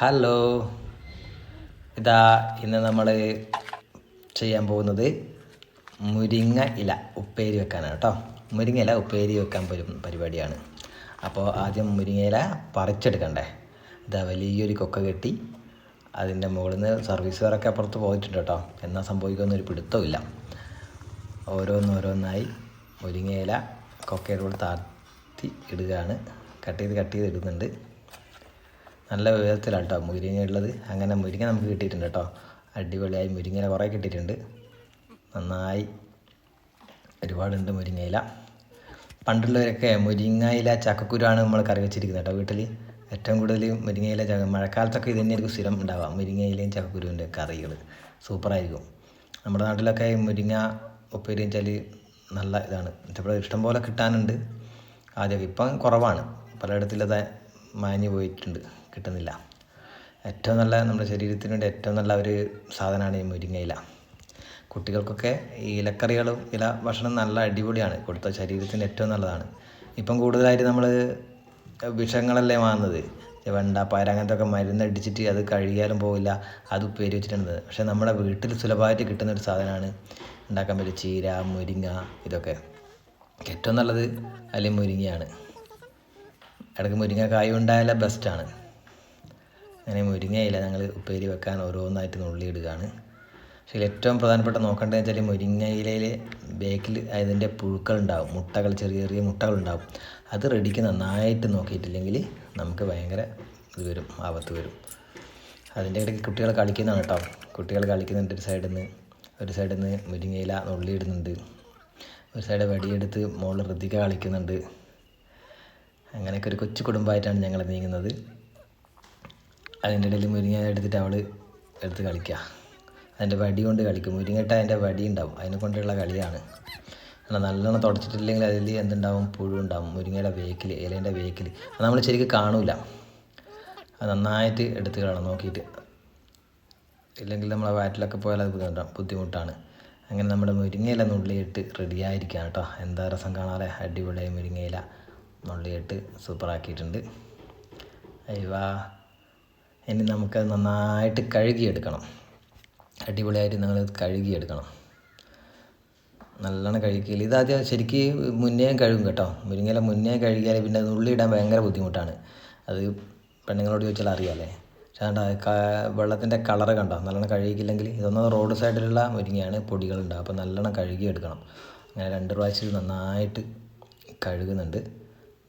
Hello. ഇതാ ഇന്ന് നമ്മൾ ചെയ്യാൻ പോകുന്നത് മുരിങ്ങ ഇല ഉപ്പേരി വെക്കാനാണ് കേട്ടോ. മുരിങ്ങ ഇല ഉപ്പേരി വെക്കാൻ പരിപാടിയാണ്. അപ്പോൾ ആദ്യം മുരിങ്ങ ഇല പറിച്ചെടുക്കണ്ടേ? ഇതാ വലിയൊരു കൊക്ക കെട്ടി അതിന്റെ മുകളിൽ നിന്ന് സർവീസുകാരൊക്കെ അപ്പുറത്ത് പോയിട്ടുണ്ട് കേട്ടോ. എന്നാ സംഭവിക്കുമെന്നൊരു പിടുത്തമില്ല ഓരോന്നോരോന്നായി മുരിങ്ങ ഇല കൊക്കയുടെ കൂടെ താഴ്ത്തി ഇടുകയാണ്. കട്ട് ചെയ്ത് കട്ട് ചെയ്ത് ഇടുന്നുണ്ട്. നല്ല വിധത്തിലാണ് കേട്ടോ മുരിങ്ങ ഉള്ളത് അങ്ങനെ മുരിങ്ങ നമുക്ക് കിട്ടിയിട്ടുണ്ട് കേട്ടോ. അടിപൊളിയായി മുരിങ്ങയില കുറേ കിട്ടിയിട്ടുണ്ട്. നന്നായി. ഒരുപാടുണ്ട് മുരിങ്ങയില. പണ്ടുള്ളവരൊക്കെ മുരിങ്ങയില ചക്കക്കുരുവാണ് നമ്മൾ കറി വെച്ചിരിക്കുന്നത് കേട്ടോ വീട്ടിൽ ഏറ്റവും കൂടുതൽ മുരിങ്ങയില ചക്ക മഴക്കാലത്തൊക്കെ ഇത് തന്നെയായിരിക്കും സ്ഥിരം ഉണ്ടാവുക. മുരിങ്ങയിലയും ചക്കക്കുരുവിന്റെ കറികൾ സൂപ്പറായിരിക്കും. നമ്മുടെ നാട്ടിലൊക്കെ മുരിങ്ങ ഉപ്പേരി വെച്ചാൽ നല്ല ഇതാണ്. ഇപ്പോൾ ഇഷ്ടം പോലെ കിട്ടാനുണ്ട്. ആദ്യമൊക്കെ ഇപ്പം കുറവാണ്. പലയിടത്തിലത് മാഞ്ഞു പോയിട്ടുണ്ട്. കിട്ടുന്നില്ല. ഏറ്റവും നല്ല നമ്മുടെ ശരീരത്തിന് വേണ്ടി ഏറ്റവും നല്ല ഒരു സാധനമാണ് ഈ മുരിങ്ങയില. കുട്ടികൾക്കൊക്കെ ഈ ഇലക്കറികളും ഇല ഭക്ഷണം നല്ല അടിപൊളിയാണ്. കൊടുത്ത ശരീരത്തിന് ഏറ്റവും നല്ലതാണ്. ഇപ്പം കൂടുതലായിട്ട് നമ്മൾ വിഷങ്ങളല്ലേ വാങ്ങുന്നത്. വെണ്ട പയർ അങ്ങനത്തെ ഒക്കെ മരുന്നടിച്ചിട്ട് അത് കഴിയാലും പോകില്ല അത് ഉപ്പേരി വെച്ചിട്ടുണ്ട് പക്ഷേ നമ്മുടെ വീട്ടിൽ സുലഭമായിട്ട് കിട്ടുന്ന ഒരു സാധനമാണ് ഉണ്ടാക്കാൻ പറ്റിയ ചീര മുരിങ്ങ ഇതൊക്കെ. ഏറ്റവും നല്ലത് അല്ലെങ്കിൽ മുരിങ്ങയാണ്. ഇടയ്ക്ക് മുരിങ്ങ കായ ഉണ്ടായാലേ ബെസ്റ്റാണ് അങ്ങനെ മുരിങ്ങയില ഞങ്ങൾ ഉപ്പേരി വെക്കാൻ ഓരോന്നായിട്ട് നുള്ളിയിടുകയാണ് പക്ഷേ ഏറ്റവും പ്രധാനപ്പെട്ട നോക്കേണ്ടത് വെച്ചാൽ മുരിങ്ങയിലയിൽ ബേക്കിൽ അതിന്റെ പുഴുക്കളുണ്ടാവും മുട്ടകൾ ചെറിയ ചെറിയ മുട്ടകളുണ്ടാവും. അത് റെഡിക്ക് നന്നായിട്ട് നോക്കിയിട്ടില്ലെങ്കിൽ നമുക്ക് ഭയങ്കര ഇത് വരും ആപത്ത് വരും. അതിന്റെ ഇടയ്ക്ക് കുട്ടികൾ കളിക്കുന്നതാണ് കേട്ടോ. കുട്ടികൾ കളിക്കുന്നുണ്ട് ഒരു സൈഡിൽ നിന്ന് ഒരു സൈഡിൽ നിന്ന് മുരിങ്ങയില നുള്ളിയിടുന്നുണ്ട് ഒരു സൈഡ് വടിയെടുത്ത് മുകളിൽ ഋതിക കളിക്കുന്നുണ്ട്. അങ്ങനെയൊക്കെ ഒരു കൊച്ചു കുടുംബമായിട്ടാണ് ഞങ്ങൾ നീങ്ങുന്നത്. അതിന്റെ ഇടയിൽ മുരിങ്ങ എടുത്തിട്ട് അവൾ എടുത്ത് കളിക്കുക. അതിന്റെ വടി കൊണ്ട് കളിക്കും. മുരിങ്ങട്ട അതിന്റെ വടി ഉണ്ടാവും. അതിനെ കൊണ്ടുള്ള കളിയാണ്. എന്നാൽ നല്ലോണം തുടച്ചിട്ടില്ലെങ്കിൽ അതിൽ എന്തുണ്ടാവും? പുഴു ഉണ്ടാവും. മുരിങ്ങയുടെ വേക്കിൽ ഇലേന്റെ വേക്കിൽ. അത് നമ്മൾ ശരിക്കും കാണൂല. അത് നന്നായിട്ട് എടുത്ത് കളയണം നോക്കിയിട്ട്. ഇല്ലെങ്കിൽ നമ്മളെ വയറ്റിലൊക്കെ പോയാൽ അത് ബുദ്ധിമുട്ടാണ് ബുദ്ധിമുട്ടാണ്. അങ്ങനെ നമ്മുടെ മുരിങ്ങയില നുള്ളിയിട്ട് റെഡിയായിരിക്കുക കേട്ടോ. എന്താ രസം കാണാതെ? അടിപൊളിയായി മുരിങ്ങയില നുള്ളിയിട്ട് സൂപ്പറാക്കിയിട്ടുണ്ട് അയ്യവാ ഇനി നമുക്കത് നന്നായിട്ട് കഴുകിയെടുക്കണം. അടിപൊളിയായിട്ട് നിങ്ങൾ കഴുകിയെടുക്കണം. നല്ലോണം കഴുകിയാൽ ഇതാദ്യം ശരിക്ക് മുന്നേയും കഴുകും കേട്ടോ. മുരിങ്ങയില മുന്നേ കഴുകിയാൽ പിന്നെ അത് ഉള്ളിയിടാൻ ഭയങ്കര ബുദ്ധിമുട്ടാണ്. അത് പെണ്ണുങ്ങളോട് ചോദിച്ചാൽ അറിയാമല്ലേ പക്ഷേ അതുകൊണ്ട് വെള്ളത്തിന്റെ കളർ കണ്ടോ? നല്ലോണം കഴുകിയില്ലെങ്കിൽ ഇതൊന്നും റോഡ് സൈഡിലുള്ള മുരിങ്ങയാണ് പൊടികളുണ്ടാവും അപ്പോൾ നല്ലോണം കഴുകിയെടുക്കണം. അങ്ങനെ രണ്ട് പ്രാവശ്യം നന്നായിട്ട് കഴുകുന്നുണ്ട്.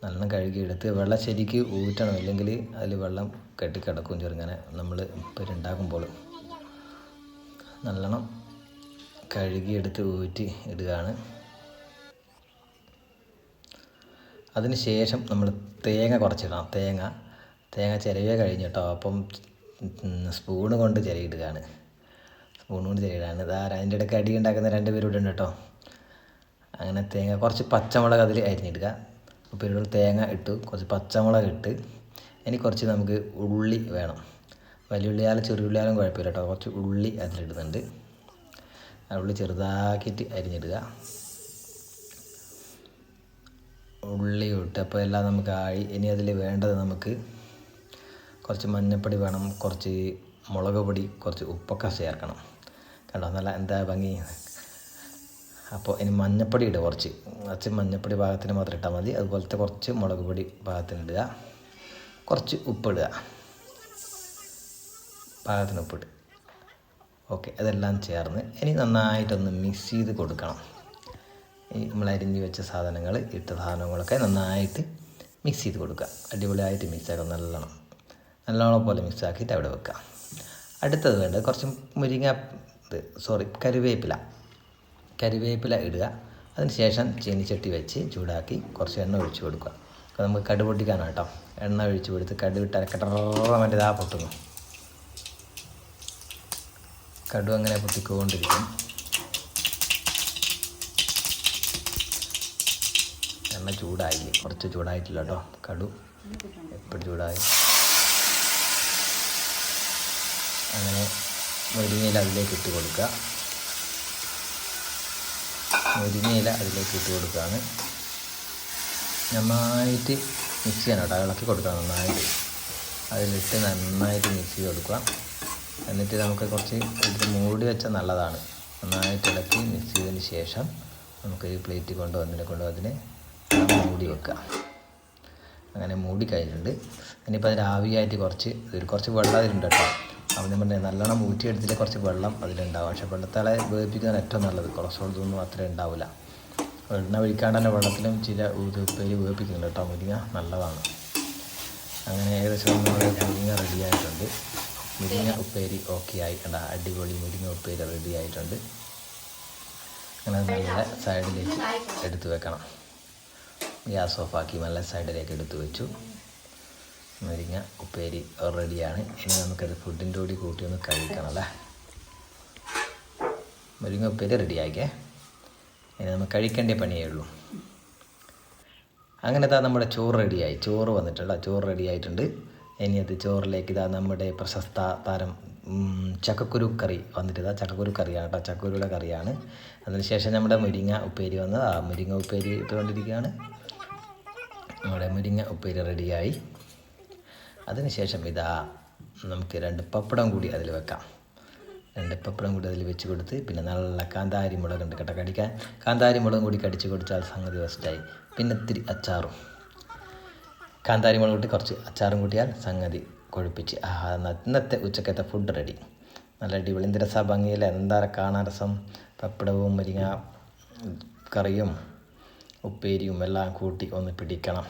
നല്ലോണം കഴുകിയെടുത്ത് വെള്ളം ശരിക്ക് ഊറ്റണം. ഇല്ലെങ്കിൽ അതിൽ വെള്ളം കെട്ടിക്കിടക്കും ചെറുങ്ങനെ. നമ്മൾ പെരുണ്ടാക്കുമ്പോൾ നല്ലോണം കഴുകിയെടുത്ത് ഊറ്റി ഇടുകയാണ്. അതിന് ശേഷം നമ്മൾ തേങ്ങ കുറച്ചിടണം. തേങ്ങ തേങ്ങ ചിരവേ കഴിഞ്ഞു കേട്ടോ അപ്പം സ്പൂണ് കൊണ്ട് ചിരയിടുകയാണ് സ്പൂൺ കൊണ്ട് ചിരയിടാണ് ഇതാ അതിന്റെ ഇടയ്ക്ക് അടി ഉണ്ടാക്കുന്ന രണ്ട് പേരും ഇവിടെ ഉണ്ട് കേട്ടോ അങ്ങനെ തേങ്ങ കുറച്ച് പച്ചമുളക് അതിൽ അരിഞ്ഞിടുക. ഉപ്പിരിടും തേങ്ങ ഇട്ടു. കുറച്ച് പച്ചമുളക് ഇട്ട് ഇനി കുറച്ച് നമുക്ക് ഉള്ളി വേണം. വലിയ ഉള്ളിയാലും ചെറിയ ഉള്ളിയാലും കുഴപ്പമില്ല കേട്ടോ. കുറച്ച് ഉള്ളി അതിലിടുന്നുണ്ട്. ഉള്ളി ചെറുതാക്കിയിട്ട് അരിഞ്ഞിടുക. ഉള്ളി ഇട്ട് അപ്പോൾ എല്ലാം നമുക്ക് ആയി. ഇനി അതിൽ വേണ്ടത് നമുക്ക് കുറച്ച് മഞ്ഞൾപ്പൊടി വേണം കുറച്ച് മുളക് പൊടി കുറച്ച് ഉപ്പൊക്കെ ചേർക്കണം. കണ്ടോ? നല്ല എന്താ ഭംഗി? അപ്പോൾ ഇനി മഞ്ഞപ്പൊടി ഇടുക കുറച്ച്. കുറച്ച് മഞ്ഞപ്പൊടി പാകത്തിന് മാത്രം ഇട്ടാൽ മതി. അതുപോലത്തെ കുറച്ച് മുളക് പൊടി പാകത്തിന് ഇടുക. കുറച്ച് ഉപ്പിടുക. പാകത്തിന് ഉപ്പിട്ട്. ഓക്കെ അതെല്ലാം ചേർന്ന് ഇനി നന്നായിട്ടൊന്ന് മിക്സ് ചെയ്ത് കൊടുക്കണം. ഈ നമ്മൾ അരിഞ്ഞ് വെച്ച സാധനങ്ങൾ ഇട്ട സാധനങ്ങളൊക്കെ നന്നായിട്ട് മിക്സ് ചെയ്ത് കൊടുക്കുക. അടിപൊളിയായിട്ട് മിക്സ് ആക്കുക നല്ലോണം. നല്ലോണം പോലെ മിക്സ് ആക്കിയിട്ട് അവിടെ വെക്കുക. അടുത്തത് വേണ്ടത് കുറച്ച് മുരിങ്ങ ഇത് സോറി കറിവേപ്പില. കരുവേപ്പില ഇടുക. അതിന് ശേഷം ചീനിച്ചട്ടി വെച്ച് ചൂടാക്കി കുറച്ച് എണ്ണ ഒഴിച്ച് കൊടുക്കുക. അപ്പോൾ നമുക്ക് കടു പൊട്ടിക്കാനാണ് കേട്ടോ. എണ്ണ ഒഴിച്ച് കൊടുത്ത് കടു വിട്ടാൽ കടറ മറ്റേ ഇതാ പൊട്ടുന്നു. കടു അങ്ങനെ പൊട്ടിക്കൊണ്ടിരിക്കും. എണ്ണ ചൂടായി. കുറച്ച് ചൂടായിട്ടില്ല കേട്ടോ. കടു എപ്പോഴും ചൂടായി. അങ്ങനെ മുരിങ്ങയില അതിലേക്ക് ഇട്ട് കൊടുക്കുക. മുരിങ്ങയില അതിലേക്ക് ഇട്ട് കൊടുക്കുകയാണ്. നന്നായിട്ട് മിക്സ് ചെയ്യണം കേട്ടോ. ഇളക്കി കൊടുക്കണം നന്നായിട്ട്. അതിലിട്ട് നന്നായിട്ട് മിക്സ് ചെയ്ത് കൊടുക്കുക എന്നിട്ട് നമുക്ക് കുറച്ച് ഇത് മൂടി വെച്ചാൽ നല്ലതാണ്. നന്നായിട്ട് ഇളക്കി മിക്സ് ചെയ്തതിന് ശേഷം നമുക്ക് ഈ പ്ലേറ്റ് കൊണ്ട് വന്നിട്ട് കൊണ്ട് അതിന് മൂടി വെക്കുക. അങ്ങനെ മൂടി കഴിഞ്ഞിട്ടുണ്ട്. ഇനിയിപ്പോൾ അതിന് ആവിയായിട്ട് കുറച്ച് ഒരു കുറച്ച് വെള്ളം അതിലുണ്ട് കേട്ടോ. അപ്പം ഞാൻ പറഞ്ഞത് നല്ലോണം ഊറ്റിയെടുത്തിട്ട് കുറച്ച് വെള്ളം അതിലുണ്ടാവും. പക്ഷേ വെള്ളത്താളെ വേവിപ്പിക്കുന്നത് ഏറ്റവും നല്ലത്. കൊളസ്ട്രോൾ ഇതൊന്നും അത്ര ഉണ്ടാവില്ല. എണ്ണ ഒഴിക്കാണ്ട് തന്നെ വെള്ളത്തിലും ചില ഉപ്പേരി വേവിപ്പിക്കുന്നുണ്ട് കേട്ടോ. മുരിങ്ങ നല്ലതാണ്. അങ്ങനെ ഏകദേശം നമ്മൾ മുരിങ്ങ റെഡിയായിട്ടുണ്ട് മുരിങ്ങ ഉപ്പേരി ഓക്കെ ആയിട്ടുണ്ട് അടിപൊളി മുരിങ്ങ ഉപ്പേരി റെഡി ആയിട്ടുണ്ട്. അങ്ങനെ നല്ല സൈഡിലേക്ക് എടുത്തു വെക്കണം. ഗ്യാസ് ഓഫാക്കി നല്ല സൈഡിലേക്ക് എടുത്തു വെച്ചു. മുരിങ്ങ ഉപ്പേരി റെഡിയാണ് ഇനി നമുക്കത് ഫുഡിന്റെ കൂടി കൂട്ടി ഒന്ന് കഴിക്കണം അല്ലേ? മുരിങ്ങ ഉപ്പേരി റെഡിയാക്കേ ഇനി നമുക്ക് കഴിക്കേണ്ട പണിയേ ഉള്ളൂ. അങ്ങനെ ഇതാ നമ്മുടെ ചോറ് റെഡിയായി. ചോറ് വന്നിട്ടുള്ള ചോറ് റെഡിയായിട്ടുണ്ട്. ഇനി അത് ചോറിലേക്ക് ഇതാ നമ്മുടെ പ്രശസ്ത താരം ചക്കക്കുരു കറി വന്നിട്ട് ചക്കക്കുരു കറിയാണ് കേട്ടോ ചക്കക്കുരുടെ കറിയാണ്. അതിനുശേഷം നമ്മുടെ മുരിങ്ങ ഉപ്പേരി വന്ന് ആ മുരിങ്ങ ഉപ്പേരി ഇട്ടുകൊണ്ടിരിക്കുകയാണ്. നമ്മുടെ മുരിങ്ങ ഉപ്പേരി റെഡിയായി. അതിനുശേഷം ഇതാ നമുക്ക് രണ്ട് പപ്പടം കൂടി അതിൽ വെക്കാം. രണ്ട് കൂടി അതിൽ വെച്ച് കൊടുത്ത് പിന്നെ നല്ല കാന്താരി മുളകുണ്ട് കേട്ടോ കടിക്കാൻ. കാന്താരി മുളകും കൂടി കടിച്ച് കൊടുത്താൽ സംഗതി ഫസ്റ്റായി പിന്നെ ഇത്തിരി അച്ചാറും. കാന്താരി മുളക് കൂട്ടി കുറച്ച് അച്ചാറും കൂട്ടിയാൽ സംഗതി കൊഴുപ്പിച്ച്. ആ ഇന്നത്തെ ഉച്ചക്കത്തെ ഫുഡ് റെഡി നല്ല അടിപൊളി. എന്ത് രസാ ഭംഗിയിൽ എന്താ കാണാൻ രസം? പപ്പടവും മുരിങ്ങ കറിയും ഉപ്പേരിയും എല്ലാം കൂട്ടി ഒന്ന് പിടിക്കണം.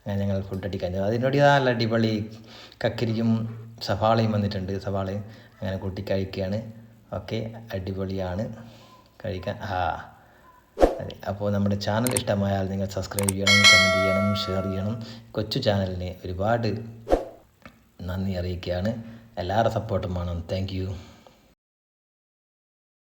അങ്ങനെ ഞങ്ങൾ ഫുഡ് അടിക്കാൻ അതിനോട് നല്ല അടിപൊളി കക്കരിയും സവാളയും വന്നിട്ടുണ്ട്. സവാളയും അങ്ങനെ കൂട്ടി കഴിക്കുകയാണ്. ഓക്കെ അടിപൊളിയാണ്. കഴിക്കാൻ ആ അതെ. അപ്പോൾ നമ്മുടെ ചാനൽ ഇഷ്ടമായാൽ നിങ്ങൾ സബ്സ്ക്രൈബ് ചെയ്യണം കമന്റ് ചെയ്യണം ഷെയർ ചെയ്യണം. കൊച്ചു ചാനലിന് ഒരുപാട് നന്ദി അറിയിക്കുകയാണ്. എല്ലാവരുടെ സപ്പോർട്ടും വേണം. താങ്ക്